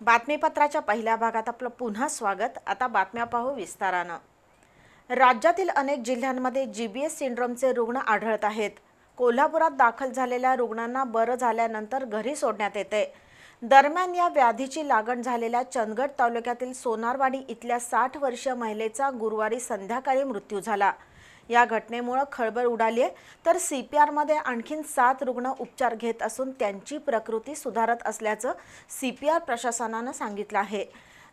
बातमीपत्राच्या पहिल्या भागात आपलं पुन्हा स्वागत. आता बातम्या पाहू विस्तारानं. राज्यातील अनेक जिल्ह्यांमध्ये जी बी एस सिंड्रोमचे रुग्ण आढळत आहेत. कोल्हापुरात दाखल झालेल्या रुग्णांना बरं झाल्यानंतर घरी सोडण्यात येते. दरम्यान या व्याधीची लागण झालेल्या चंदगड तालुक्यातील सोनारवाडी इथल्या साठ वर्षीय महिलेचा गुरुवारी संध्याकाळी मृत्यू झाला. या घटनेमुळं खळबळ उडाली आहे. तर सी पी आरमध्ये आणखीन सात रुग्ण उपचार घेत असून त्यांची प्रकृती सुधारत असल्याचं सी पी आर प्रशासनानं सांगितलं आहे.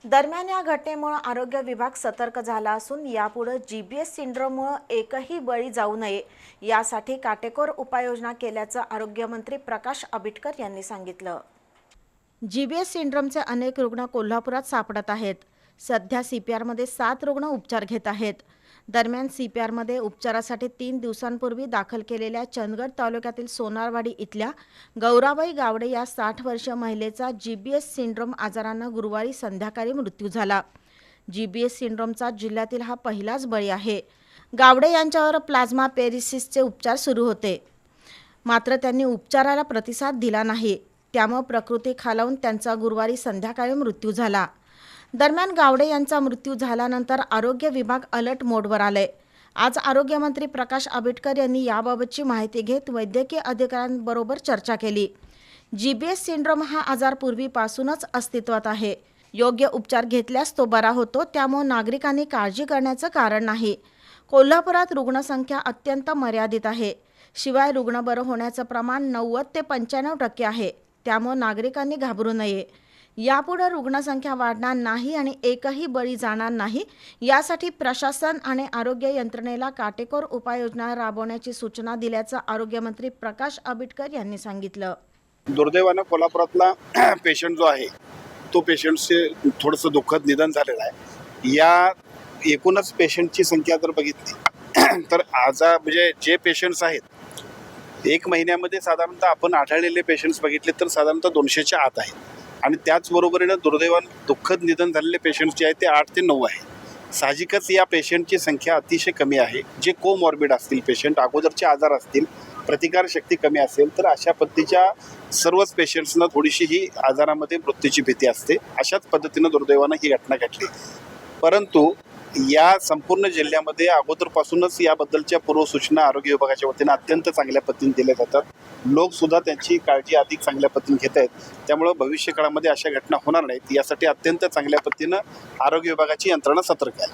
दरम्यान या घटनेमुळं आरोग्य विभाग सतर्क झाला असून यापुढे जी बी एस सिंड्रोममुळं एकही बळी जाऊ नये. यासाठी काटेकोर उपाययोजना केल्याचं आरोग्यमंत्री प्रकाश आबिटकर यांनी सांगितलं. जी बी एस सिंड्रोमचे अनेक रुग्ण कोल्हापुरात सापडत आहेत. सध्या सी पी आरमध्ये सात रुग्ण उपचार घेत आहेत. दरम्यान सी पी आरमध्ये उपचारासाठी तीन दिवसांपूर्वी दाखल केलेल्या चंदगड तालुक्यातील सोनारवाडी इथल्या गौराबाई गावडे या साठ वर्षीय महिलेचा जी बी एस सिंड्रोम आजारानं गुरुवारी संध्याकाळी मृत्यू झाला. जी बी एस सिंड्रोमचा जिल्ह्यातील हा पहिलाच बळी आहे. गावडे यांच्यावर प्लाझ्मा पेरिसिसचे उपचार सुरू होते. मात्र त्यांनी उपचाराला प्रतिसाद दिला नाही. त्यामुळे प्रकृती खालावून त्यांचा गुरुवारी संध्याकाळी मृत्यू झाला. दरम्यान गावडे यांचा मृत्यू झाल्यानंतर आरोग्य विभाग अलर्ट मोडवर आले आज आरोग्यमंत्री प्रकाश आंबेडकर यांनी याबाबतची माहिती घेत वैद्यकीय अधिकाऱ्यांबरोबर चर्चा केली. जी बी एस सिंड्रोम हा आजार पूर्वीपासूनच अस्तित्वात आहे. योग्य उपचार घेतल्यास तो बरा होतो त्यामुळे नागरिकांनी काळजी करण्याचं कारण नाही. कोल्हापुरात रुग्णसंख्या अत्यंत मर्यादित आहे. शिवाय रुग्ण बरं होण्याचं प्रमाण नव्वद ते पंच्याण्णव टक्के आहे. त्यामुळे नागरिकांनी घाबरू नये. यापुढे रुग्णसंख्या वाढणार नाही आणि एकही बळी जाणार नाही यासाठी प्रशासन आणि आरोग्य यंत्रणेला काटेकोर उपाययोजना राबवण्याची सूचना दिल्याचं आरोग्यमंत्री प्रकाश आबिटकर यांनी सांगितलं. दुर्दैवानं कोल्हापुरातला पेशंट जो आहे तो पेशंटचे थोडंसं दुःखद निधन झालेलं आहे. या एकूणच पेशंटची संख्या जर बघितली तर आजा म्हणजे जे पेशंट्स आहेत एक महिन्यामध्ये साधारणतः आपण आढळलेले पेशंट्स बघितले तर साधारणतः दोनशेच्या आत आहेत. आणि त्याचबरोबरीनं दुर्दैवान दुःखद निधन झालेले पेशंट्स जे आहेत ते आठ ते नऊ आहे. साहजिकच या पेशंटची संख्या अतिशय कमी आहे. जे कोमॉर्बिड असतील पेशंट अगोदरचे आजार असतील प्रतिकारशक्ती कमी असेल तर अशा पद्धतीच्या सर्वच पेशंट्सना थोडीशी ही आजारामध्ये मृत्यूची भीती असते. अशाच पद्धतीनं दुर्दैवानं ही घटना घडली. परंतु या संपूर्ण जिल्ह्यामध्ये अगोदरपासूनच याबद्दलच्या पूर्वसूचना आरोग्य विभागाच्या वतीनं अत्यंत चांगल्या पद्धतीने दिल्या जातात. लोकसुद्धा त्यांची काळजी अधिक चांगल्या पद्धतीने घेत आहेत. त्यामुळं भविष्य काळामध्ये अशा घटना होणार नाहीत. यासाठी अत्यंत चांगल्या पद्धतीनं आरोग्य विभागाची यंत्रणा सतर्क आहे.